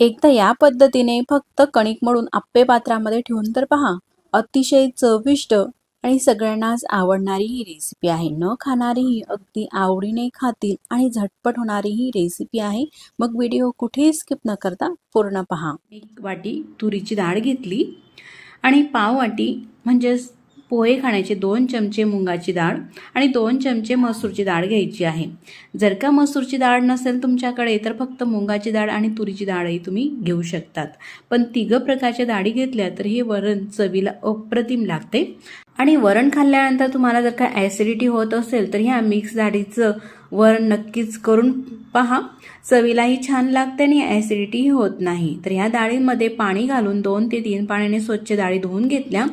एकदा या पद्धतीने फक्त कणिक मळून आप्पे पात्रामध्ये ठेवून तर पहा अतिशय चविष्ट आणि सगळ्यांनाच आवडणारी ही रेसिपी आहे. न खाणारी ही अगदी आवडीने खातील आणि झटपट होणारी ही रेसिपी आहे. मग व्हिडिओ कुठेही स्किप न करता पूर्ण पहा. एक वाटी तुरीची डाळ घेतली आणि पाव वाटी म्हणजेच पोहे खाण्याचे दोन चमचे मुंगाची डाळ आणि दोन चमचे मसूरची डाळ घ्यायची आहे. जर का मसूरची डाळ नसेल तुमच्याकडे तर फक्त मुंगाची डाळ आणि तुरीची डाळही तुम्ही घेऊ शकतात. पण तिघं प्रकारच्या डाळी घेतल्या तर हे वरण चवीला अप्रतिम लागते. आणि वरण खाल्ल्यानंतर तुम्हाला जर का ॲसिडिटी होत असेल तर ह्या मिक्स डाळीचं वर नक्कीच करून पहा. चवीलाही छान लागते आणि ॲसिडिटीही होत नाही. तर ह्या डाळीमध्ये पाणी घालून दोन ते तीन पाण्याने स्वच्छ डाळी धुवून घेतल्या.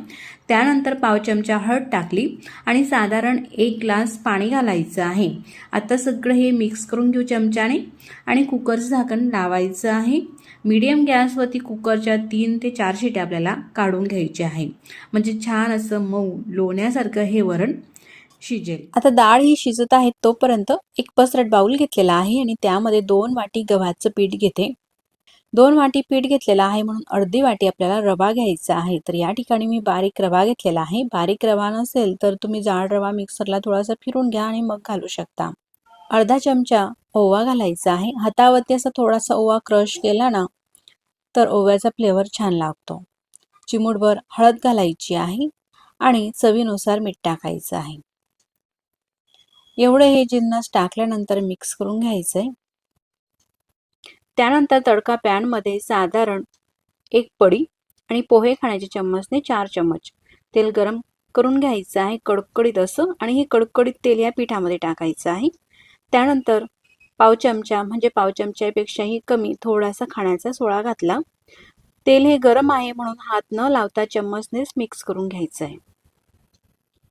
त्यानंतर पाव चमचा हळद टाकली आणि साधारण एक ग्लास पाणी घालायचं आहे. आता सगळं हे मिक्स करून घेऊ चमच्याने. आणि कुकरचं झाकण लावायचं आहे. मीडियम गॅसवरती कुकरच्या तीन ते चार शिट्या आपल्याला काढून घ्यायचे आहे. म्हणजे छान असं मऊ लोण्यासारखं हे वरण शिजेल. आता डाळ ही शिजत आहे तोपर्यंत एक पसरट बाऊल घेतलेला आहे आणि त्यामध्ये दोन वाटी गव्हाचं पीठ घेते. दोन वाटी पीठ घेतलेलं आहे म्हणून अर्धी वाटी आपल्याला रवा घ्यायचा आहे. तर या ठिकाणी मी बारीक रवा घेतलेला आहे. बारीक रवा नसेल तर तुम्ही जाड रवा मिक्सरला थोडासा फिरून घ्या आणि मग घालू शकता. अर्धा चमचा ओवा घालायचा आहे. हातावरती असा थोडासा ओवा क्रश केला ना तर ओव्याचा फ्लेवर छान लागतो. चिमूटभर हळद घालायची आहे आणि चवीनुसार मीठ टाकायचं आहे. एवढे हे जिन्नस टाकल्यानंतर मिक्स करून घ्यायचं आहे त्यानंतर तडका पॅनमध्ये साधारण एक पडी आणि पोहे खाण्याच्या चम्मचने चार चम्मच. तेल गरम करून घ्यायचं आहे कडकडीत असं आणि हे कडकडीत तेल या पिठामध्ये टाकायचं आहे. त्यानंतर पाव चमचा म्हणजे पाव चमच्यापेक्षाही कमी थोडासा खाण्याचा सोळा घातला. तेल हे गरम आहे म्हणून हात न लावता चम्मचनेच मिक्स करून घ्यायचं आहे.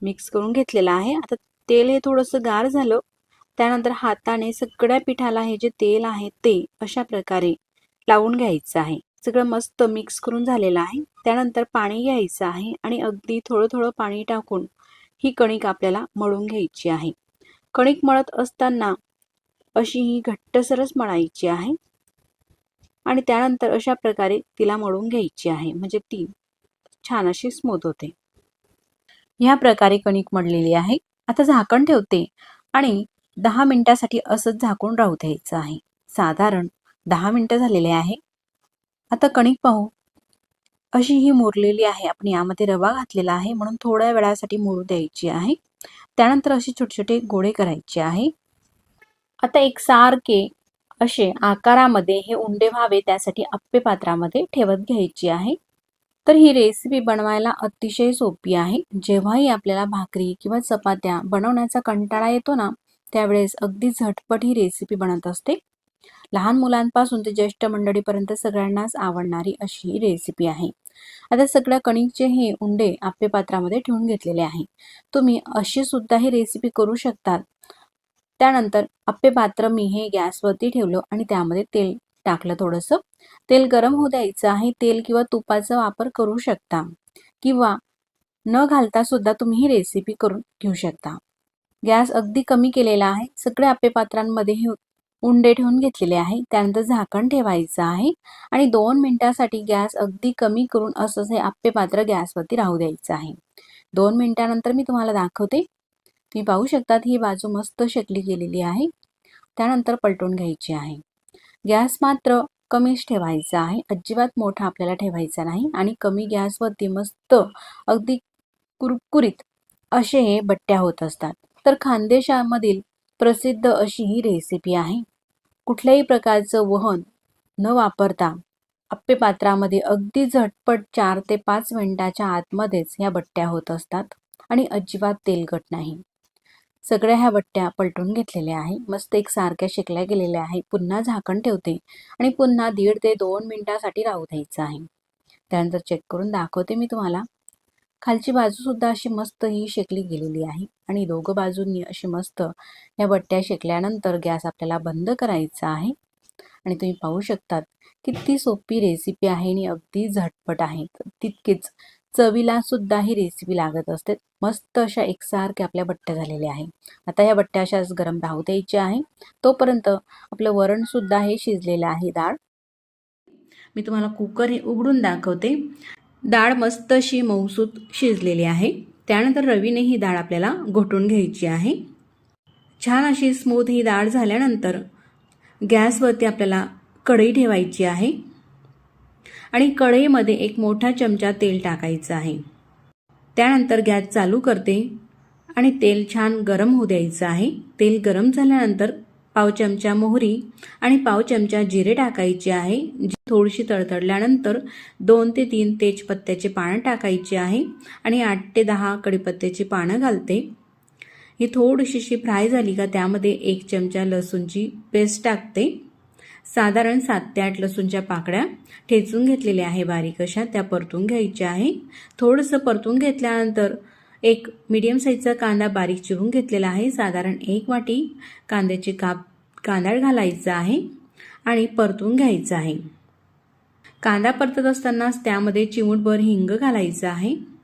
मिक्स करून घेतलेलं आहे. आता तेल हे थोडंसं गार झालं. त्यानंतर हाताने सगळ्या पिठाला हे जे तेल आहे ते अशा प्रकारे लावून घ्यायचं आहे. सगळं मस्त मिक्स करून झालेलं आहे. त्यानंतर पाणी घ्यायचं आहे आणि अगदी थोडं थोडं पाणी टाकून ही कणिक आपल्याला मळून घ्यायची आहे. कणिक मळत असताना अशी ही घट्टसरच मळायची आहे. आणि त्यानंतर अशा प्रकारे तिला मळून घ्यायची आहे. म्हणजे ती छान अशी स्मूथ होते. ह्या प्रकारे कणिक मळलेली आहे. आता झाकण ठेवते आणि दहा मिनिटासाठी असंच झाकून राहू द्यायचं आहे. साधारण दहा मिनटं झालेले आहे. आता कणिक पाहू. अशी ही मुरलेली आहे. आपण यामध्ये रवा घातलेला आहे म्हणून थोड्या वेळासाठी मुरू द्यायची आहे. त्यानंतर असे छोटे छोटे गोळे करायचे आहे. आता एक सारखे असे आकारामध्ये हे उंडे व्हावे त्यासाठी आप्पे पात्रामध्ये ठेवत घ्यायची आहे. तर ही रेसिपी बनवायला अतिशय सोपी आहे. जेव्हाही आपल्याला भाकरी किंवा चपात्या बनवण्याचा कंटाळा येतो ना त्यावेळेस अगदी झटपट ही रेसिपी बनत असते. लहान मुलांपासून ते ज्येष्ठ मंडळीपर्यंत सगळ्यांनाच आवडणारी अशी ही रेसिपी आहे. आता सगळ्या कणिकचे हे उंडे आपल्या पात्रामध्ये ठेवून घेतलेले आहे. तुम्ही अशी सुद्धा ही रेसिपी करू शकतात. त्यानंतर आप्पे पात्र मी हे गॅसवरती ठेवलं आणि त्यामध्ये तेल टाकलं थोडंसं. तेल गरम होऊ द्यायचं आहे. तेल किंवा तुपाचा वापर करू शकता. किंवा न घालता सुद्धा तुम्ही ही रेसिपी करून घेऊ शकता. गॅस अगदी कमी केलेला आहे. सगळे आप्पे पात्रांमध्ये हे उंडे ठेवून घेतलेले आहे. त्यानंतर झाकण ठेवायचं आहे. आणि दोन मिनिटासाठी गॅस अगदी कमी करून असंच हे आप्पे पात्र गॅसवरती राहू द्यायचं आहे. दोन मिनिटानंतर मी तुम्हाला दाखवते. तुम्ही पाहू शकतात ही बाजू मस्त शेकली गेलेली आहे. त्यानंतर पलटून घ्यायची आहे. गॅस मात्र कमीच ठेवायचा आहे. अजिबात मोठा आपल्याला ठेवायचा नाही आणि कमी गॅसवरती मस्त अगदी कुरकुरीत असे हे बट्ट्या होत असतात. तर खानदेशामधील प्रसिद्ध अशी ही रेसिपी आहे. कुठल्याही प्रकारचं वहन न वापरता आप्पे पात्रामध्ये अगदी झटपट चार ते पाच मिनिटाच्या आतमध्येच ह्या बट्ट्या होत असतात आणि अजिबात तेलकट नाही. सगळ्या ह्या बट्ट्या पलटून घेतलेल्या आहे. मस्त एक सारख्या शेकल्या गेलेल्या आहे. पुन्हा झाकण ठेवते आणि पुन्हा दीड ते दोन मिनिटासाठी राहू द्यायचं आहे. त्यानंतर चेक करून दाखवते मी तुम्हाला. खालची बाजू सुद्धा अशी मस्त ही शेकली गेलेली आहे आणि दोघं बाजूंनी अशी मस्त या बट्ट्या शेकल्यानंतर गॅस आपल्याला बंद करायचा आहे. आणि तुम्ही पाहू शकतात किती सोपी रेसिपी आहे आणि अगदी झटपट आहे. तितकीच चवीला सुद्धा ही रेसिपी लागत असते. मस्त अशा एकसारख्या आपल्या बट्ट्या झालेल्या आहे आता ह्या बट्ट्या अशाच गरम राहू द्यायच्या आहे तोपर्यंत आपलं वरण सुद्धा हे शिजलेलं आहे डाळ. मी तुम्हाला कुकर हे उघडून दाखवते. डाळ मस्त अशी मऊसूत शिजलेली आहे. त्यानंतर रवीने ही डाळ आपल्याला घोटून घ्यायची आहे. छान अशी स्मूथ ही डाळ झाल्यानंतर गॅसवरती आपल्याला कढई ठेवायची आहे. आणि कढईमध्ये एक मोठा चमचा तेल टाकायचं आहे. त्यानंतर गॅस चालू करते आणि तेल छान गरम होऊ द्यायचं आहे. तेल गरम झाल्यानंतर पाव चमचा मोहरी आणि पाव चमचा जिरे टाकायचे आहे जी थोडीशी तडतडल्यानंतर दोन ते तीन तेजपत्त्याचे पानं टाकायचे आहे आणि आठ ते दहा कडीपत्त्याची पानं घालते. ही थोडीशी फ्राय झाली का त्यामध्ये एक चमचा लसूणची पेस्ट टाकते. साधारण सात ते आठ लसूणच्या पाकळ्या ठेचून घेतलेल्या आहे बारीक अशा. त्या परतून घ्यायच्या आहे. थोडंसं परतून घेतल्यानंतर एक मीडियम साईजचा कांदा बारीक चिरून घेतलेला आहे. साधारण एक वाटी कांद्याचे काप कांदा घालायचा आहे आणि परतून घ्यायचा आहे. कांदा परतत असतानाच त्यामध्ये चिमूटभर हिंग घालायचं आहे.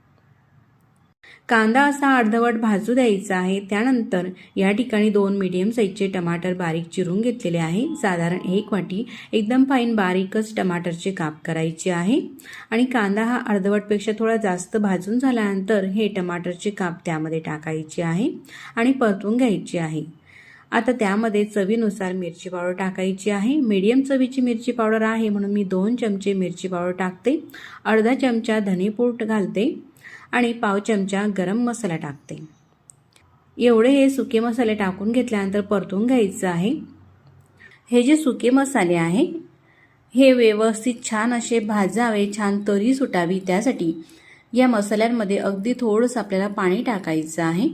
कांदा असा अर्धवट भाजू द्यायचा आहे. त्यानंतर या ठिकाणी दोन मीडियम साईजचे टमाटर बारीक चिरून घेतलेले आहे. साधारण एक वाटी एकदम फाईन बारीकच टमाटरचे काप करायचे आहे. आणि कांदा हा अर्धवटपेक्षा थोडा जास्त भाजून झाल्यानंतर हे टमाटरचे काप त्यामध्ये टाकायचे आहे आणि परतून घ्यायचे आहे. आता त्यामध्ये चवीनुसार मिरची पावडर टाकायची आहे. मीडियम चवीची मिरची पावडर आहे म्हणून मी दोन चमचे मिरची पावडर टाकते. अर्धा चमचा धनेपूट घालते. आणि पाव चमचा गरम मसाला टाकते. एवढे हे सुके मसाले टाकून घेतल्यानंतर परतून घ्यायचं आहे. हे जे सुके मसाले आहे हे व्यवस्थित छान असे भाजावे छान तरी सुटावी. त्यासाठी या मसाल्यांमध्ये अगदी थोडंसं आपल्याला पाणी टाकायचं आहे.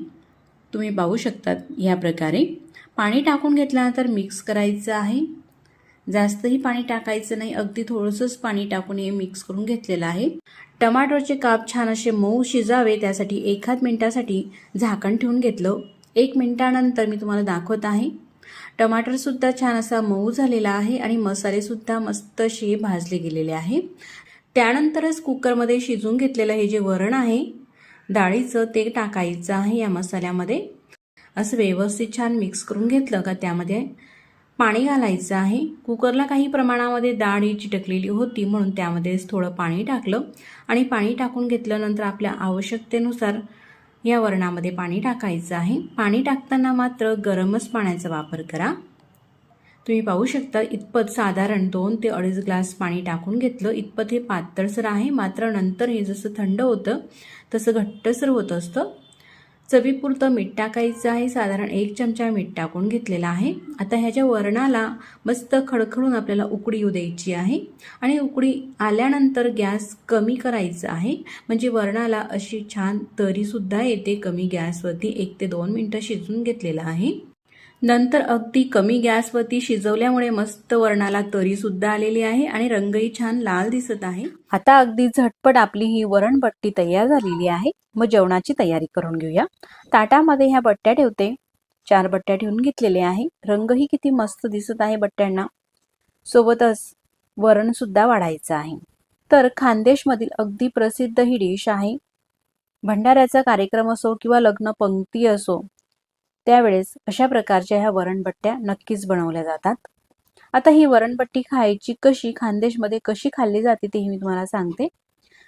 तुम्ही पाहू शकतात ह्या प्रकारे. पाणी टाकून घेतल्यानंतर मिक्स करायचं आहे. जास्तही पाणी टाकायचं नाही अगदी थोडंसंच पाणी टाकून हे मिक्स करून घेतलेलं आहे. टमाटरचे काप छान असे मऊ शिजावे त्यासाठी एखाद मिनिटासाठी झाकण ठेवून घेतलं. एक मिनिटानंतर मी तुम्हाला दाखवत आहे. टमाटरसुद्धा छान असा मऊ झालेला आहे आणि मसालेसुद्धा मस्त असे भाजले गेलेले आहे. त्यानंतरच कुकरमध्ये शिजून घेतलेलं हे जे वरण आहे डाळीचं ते टाकायचं आहे या मसाल्यामध्ये. असं व्यवस्थित छान मिक्स करून घेतलं का त्यामध्ये पाणी घालायचं आहे. कुकरला काही प्रमाणामध्ये डाळ ही चिटकलेली होती म्हणून त्यामध्येच थोडं पाणी टाकलं आणि पाणी टाकून घेतल्यानंतर आपल्या आवश्यकतेनुसार या वरणामध्ये पाणी टाकायचं आहे. पाणी टाकताना मात्र गरमच पाण्याचा वापर करा. तुम्ही पाहू शकता इतपत साधारण दोन ते अडीच ग्लास पाणी टाकून घेतलं. इतपत हे पातळसर आहे मात्र नंतर हे जसं थंड होतं तसं घट्टसर होत असतं. चवीपुरतं मीठ टाकायचं आहे. साधारण एक चमचा मीठ टाकून घेतलेला आहे. आता ह्याच्या वरणाला मस्त खडखडून आपल्याला उकडी येऊ द्यायची आहे. आणि उकडी आल्यानंतर गॅस कमी करायचा आहे. म्हणजे वरणाला अशी छान तरीसुद्धा येते. कमी गॅसवरती एक ते दोन मिनटं शिजून घेतलेलं आहे. नंतर अगदी कमी गॅसवरती शिजवल्यामुळे मस्त वरणाला तरी सुद्धा आलेली आहे आणि रंगही छान लाल दिसत आहे. आता अगदी झटपट आपली ही वरणबट्टी तयार झालेली आहे. मग जेवणाची तयारी करून घेऊया. ताटामध्ये ह्या बट्ट्या ठेवते. चार बट्ट्या ठेवून घेतलेले आहे. रंगही किती मस्त दिसत आहे बट्ट्यांना. सोबतच वरण सुद्धा वाढायचं आहे. तर खानदेशमधील अगदी प्रसिद्ध ही डिश आहे. भंडाऱ्याचा कार्यक्रम असो किंवा लग्न पंक्ती असो त्यावेळेस अशा प्रकारच्या ह्या वरणबट्ट्या नक्कीच बनवल्या जातात. आता ही वरणबट्टी खायची कशी खानदेशमध्ये कशी खाल्ली जाते ते मी तुम्हाला सांगते.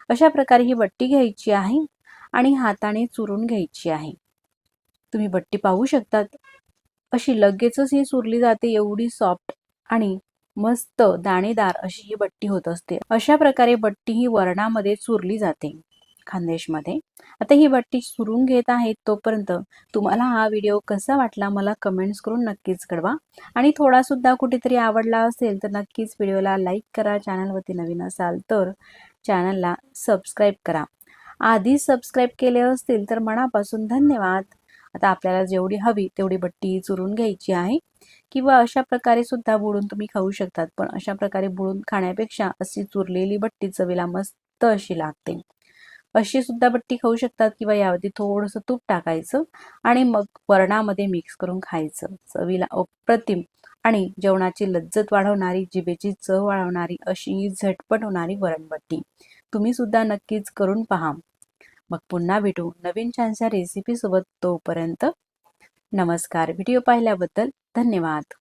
अशा प्रकारे ही बट्टी घ्यायची आहे आणि हाताने चुरून घ्यायची आहे. तुम्ही बट्टी पाहू शकतात. अशी लगेचच ही चुरली जाते एवढी सॉफ्ट आणि मस्त दाणेदार अशी ही बट्टी होत असते. अशा प्रकारे बट्टी ही वरणामध्ये चुरली जाते. खानदेशमध्ये. आता ही बट्टी सुरून घेत आहेत तोपर्यंत तुम्हाला हा व्हिडिओ कसा वाटला मला कमेंट्स करून नक्कीच कळवा. आणि थोडा सुद्धा कुठेतरी आवडला असेल तर नक्कीच व्हिडिओला लाईक करा चॅनलवरती नवीन असाल तर चॅनलला सबस्क्राईब करा. आधी सबस्क्राईब केले असतील तर मनापासून धन्यवाद. आता आपल्याला जेवढी हवी तेवढी भट्टी चुरून घ्यायची आहे. किंवा अशा प्रकारे सुद्धा बुडून तुम्ही खाऊ शकतात पण अशा प्रकारे बुडून खाण्यापेक्षा अशी चुरलेली भट्टी चवीला मस्त अशी लागते. अशी सुद्धा बट्टी खाऊ शकतात किंवा यावरती थोडंसं तूप टाकायचं आणि मग वरणामध्ये मिक्स करून खायचं. चवीला अप्रतिम आणि जेवणाची लज्जत वाढवणारी जिभेची चव वाढवणारी अशी झटपट होणारी वरणबट्टी तुम्ही सुद्धा नक्कीच करून पहा. मग पुन्हा भेटू नवीन छानशा रेसिपीसोबत तोपर्यंत नमस्कार. व्हिडिओ पाहिल्याबद्दल धन्यवाद.